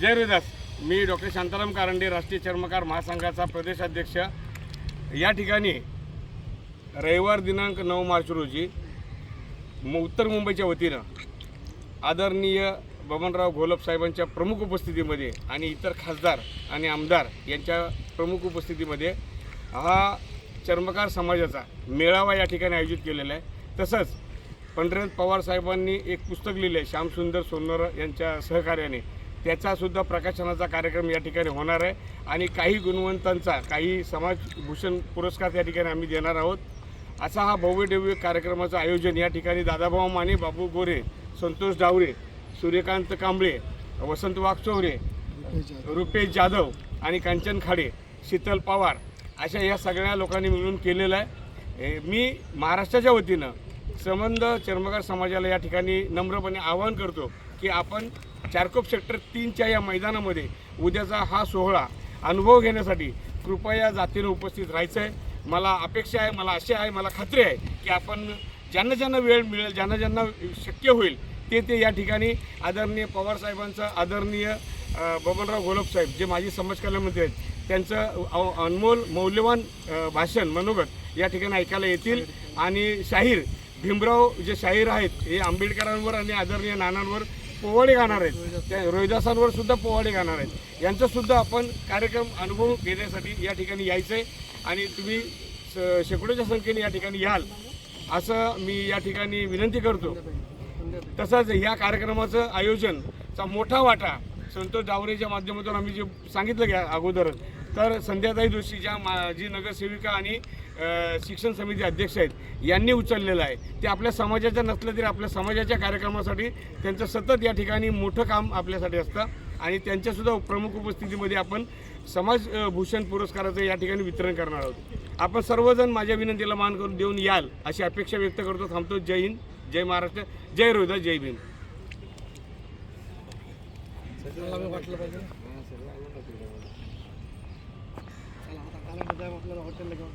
जय हरिदास. मी डॉक्टर शांताराम कारंडे राष्ट्रीय चर्मकार महासंघाचा प्रदेशाध्यक्ष. या ठिकाणी रविवार दिनांक नऊ मार्च रोजी म उत्तर मुंबईच्या वतीनं आदरणीय बबनराव घोलप साहेबांच्या प्रमुख उपस्थितीमध्ये आणि इतर खासदार आणि आमदार यांच्या प्रमुख उपस्थितीमध्ये हा चर्मकार समाजाचा मेळावा या ठिकाणी आयोजित केलेला आहे. तसंच पंढरीनाथ पवार साहेबांनी एक पुस्तक लिहिलं आहे श्यामसुंदर सोनर यांच्या सहकार्याने. त्याचासुद्धा प्रकाशनाचा कार्यक्रम या ठिकाणी होणार आहे. आणि काही गुणवंतांचा काही समाजभूषण पुरस्कार त्या ठिकाणी आम्ही देणार आहोत. असा हा भव्यदिव्य कार्यक्रमाचं आयोजन या ठिकाणी दादाभाऊ माने बाबू गोरे संतोष डावरे सूर्यकांत कांबळे वसंत वाघचौरे रुपेश जाधव आणि कांचन खाडे शीतल पवार अशा या सगळ्या लोकांनी मिळून केलेलं आहे. मी महाराष्ट्राच्या वतीनं संबंध चर्मकार समाजाला या ठिकाणी नम्रपणे आवाहन करतो की आपण चारकोप सेक्टर तीनच्या या मैदानामध्ये उद्याचा हा सोहळा अनुभव घेण्यासाठी कृपया जातीनं उपस्थित राहायचं आहे मला अपेक्षा आहे मला आशा आहे मला खात्री आहे की आपण ज्यांना ज्यांना वेळ मिळेल ज्यांना ज्यांना शक्य होईल ते ते या ठिकाणी आदरणीय पवारसाहेबांचं आदरणीय बबनराव घोलप साहेब जे माजी समाज कल्याण मंत्री आहेत त्यांचं अनमोल मौल्यवान भाषण मनोगत या ठिकाणी ऐकायला येतील. आणि शाहीर भीमराव जे शाहीर आहेत हे आंबेडकरांवर आणि आदरणीय नानांवर पोवाडे गाणार आहेत. त्या रोहिदासांवर सुद्धा पोवाडे गाणार आहेत. यांचा सुद्धा आपण कार्यक्रम अनुभव घेण्यासाठी या ठिकाणी यायचं आहे आणि तुम्ही स- शेकडोच्या संख्येने या ठिकाणी याल असं मी या ठिकाणी विनंती करतो. तसंच या कार्यक्रमाचं आयोजनचा मोठा वाटा संतोष डावरेच्या माध्यमातून आम्ही जे सांगितलं घ्या अगोदर तर संध्याताई जोशी ज्या माजी नगरसेविका आणि शिक्षण समिती अध्यक्ष आहेत यांनी उचललेलं आहे. ते आपल्या समाजाच्या नसलं तरी आपल्या समाजाच्या कार्यक्रमासाठी त्यांचं सतत या ठिकाणी मोठं काम आपल्यासाठी असतं आणि त्यांच्यासुद्धा प्रमुख उपस्थितीमध्ये आपण समाज भूषण पुरस्काराचं या ठिकाणी वितरण करणार आहोत. आपण सर्वजण माझ्या विनंतीला मान करून देऊन याल अशी अपेक्षा व्यक्त करतो. थांबतो. जय हिंद जय महाराष्ट्र जय रोहिदा जय भीम. वाटलं पाहिजे. चला आता आपल्याला हॉटेलला घेऊन